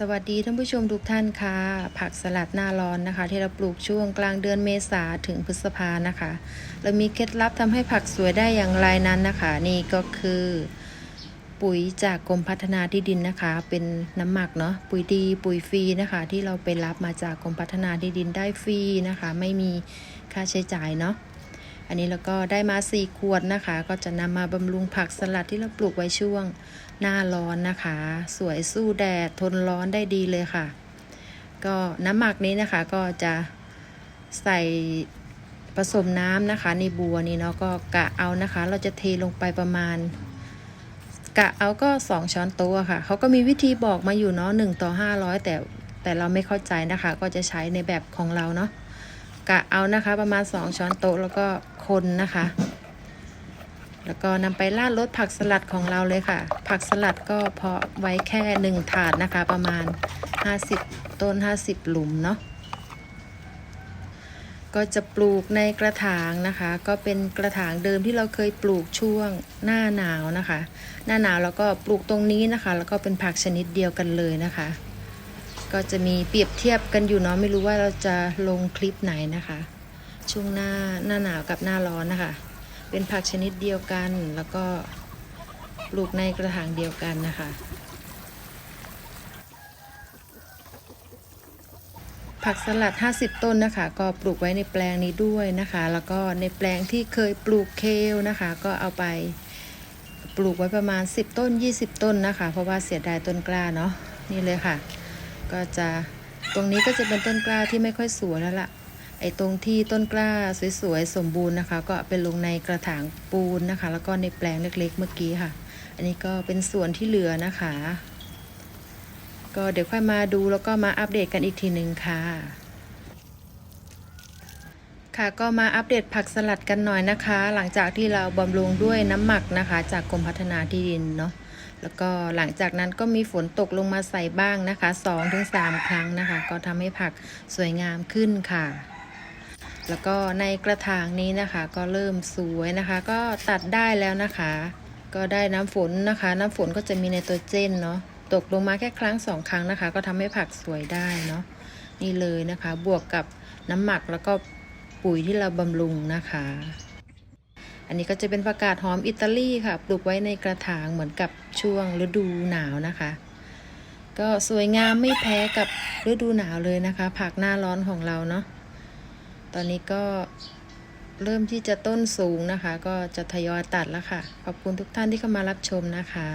สวัสดีท่านผู้ชมทุกท่านค่ะ ผักสลัดหน้าร้อนนะคะ ที่เราปลูกช่วงกลางเดือนเมษาถึงพฤษภานะคะ เรามีเคล็ดลับทำให้ผักสวยได้อย่างไรนั้นนะคะ นี่ก็คือ ปุ๋ยจากกรมพัฒนาที่ดินนะคะ เป็นน้ำหมักเนาะปุ๋ยดีปุ๋ยฟรีนะคะ ที่เราไปรับมาจากกรมพัฒนาที่ดินได้ฟรีนะคะ ไม่มีค่าใช้จ่ายเนาะ นนี้เราก็ได้มา 4 ขวดนะคะ ก็จะนำมาบำรุงผักสลัดที่เราปลูกไว้ช่วงหน้าร้อนนะคะ สวยสู้แดดทนร้อนได้ดีเลยค่ะ ก็น้ำหมักนี้นะคะก็จะใส่ผสมน้ำนะคะ ในบัวนี้เนาะก็กะเอานะคะ เราจะเทลงไปประมาณ กะเอาก็ 2 ช้อนโต๊ะค่ะเขาก็มีวิธีบอกมาอยู่เนาะ1ต่อ 500 แต่แต่เราไม่เข้าใจนะคะ ก็จะใช้ในแบบของเราเนาะกะเอานะคะประมาณ 2 ช้อนโต๊ะแล้วก็ คนนะคะ แล้วก็นำไปราดรสผักสลัดของเราเลยค่ะ ผักสลัดก็เพาะไว้แค่หนึ่งถาดนะคะ ประมาณ 50 ต้น 50 หลุมเนาะก็จะปลูกในกระถางนะคะ ก็เป็นกระถางเดิมที่เราเคยปลูกช่วงหน้าหนาวนะคะ หน้าหนาวแล้วก็ปลูกตรงนี้นะคะ แล้วก็เป็นผักชนิดเดียวกันเลยนะคะ ก็จะมีเปรียบเทียบกันอยู่เนาะไม่รู้ว่าเราจะลงคลิปไหนนะคะ ช่วงหน้าหน้าหนาวกับหน้าร้อนนะคะ เป็นผักชนิดเดียวกันแล้วก็ปลูกในกระถางเดียวกันนะคะ ผักสลัด 50 ต้นนะคะ ก็ปลูกไว้ในแปลงนี้ด้วยนะคะ แล้วก็ในแปลงที่เคยปลูกเคลนะคะ ก็เอาไปปลูกไว้ประมาณ 10 ต้น 20 ต้นนะคะ เพราะว่าเสียดายต้นกล้าเนาะนี่เลยค่ะ ก็จะตรงนี้ก็จะเป็นต้นกล้าที่ไม่ค่อยสวยแล้วล่ะ ไอ้ตรงที่ต้นกล้าสวยๆสมบูรณ์นะคะ ก็เป็นลงในกระถางปูนนะคะ แล้วก็ในแปลงเล็กๆเมื่อกี้ค่ะ อันนี้ก็เป็นส่วนที่เหลือนะคะ ก็เดี๋ยวค่อยมาดูแล้วก็มาอัปเดตกันอีกทีหนึ่งค่ะค่ะก็มาอัปเดตผักสลัดกันหน่อยนะคะ หลังจากที่เราบำรุงด้วยน้ำหมักนะคะ จากกรมพัฒนาที่ดินเนาะแล้วก็หลังจากนั้นก็มีฝนตกลงมาใส่บ้างนะคะ2-3 ครั้งนะคะ ก็ทำให้ผักสวยงามขึ้นค่ะ แล้วก็ในกระถางนี้นะคะ ก็เริ่มสวยนะคะ ก็ตัดได้แล้วนะคะ ก็ได้น้ำฝนนะคะ น้ำฝนก็จะมีไนโตรเจนเนาะตกลงมาแค่ครั้งสองครั้งนะคะ ก็ทำให้ผักสวยได้เนาะนี่เลยนะคะ บวกกับน้ำหมักแล้วก็ปุ๋ยที่เราบำรุงนะคะ อันนี้ก็จะเป็นผักกาดหอมอิตาลีค่ะ ปลูกไว้ในกระถางเหมือนกับช่วงฤดูหนาวนะคะ ก็สวยงามไม่แพ้กับฤดูหนาวเลยนะคะ ผักหน้าร้อนของเราเนาะ ตอนนี้ก็เริ่มที่จะต้นสูงนะคะ ก็จะทยอยตัดแล้วค่ะ ขอบคุณทุกท่านที่เข้ามารับชมนะคะ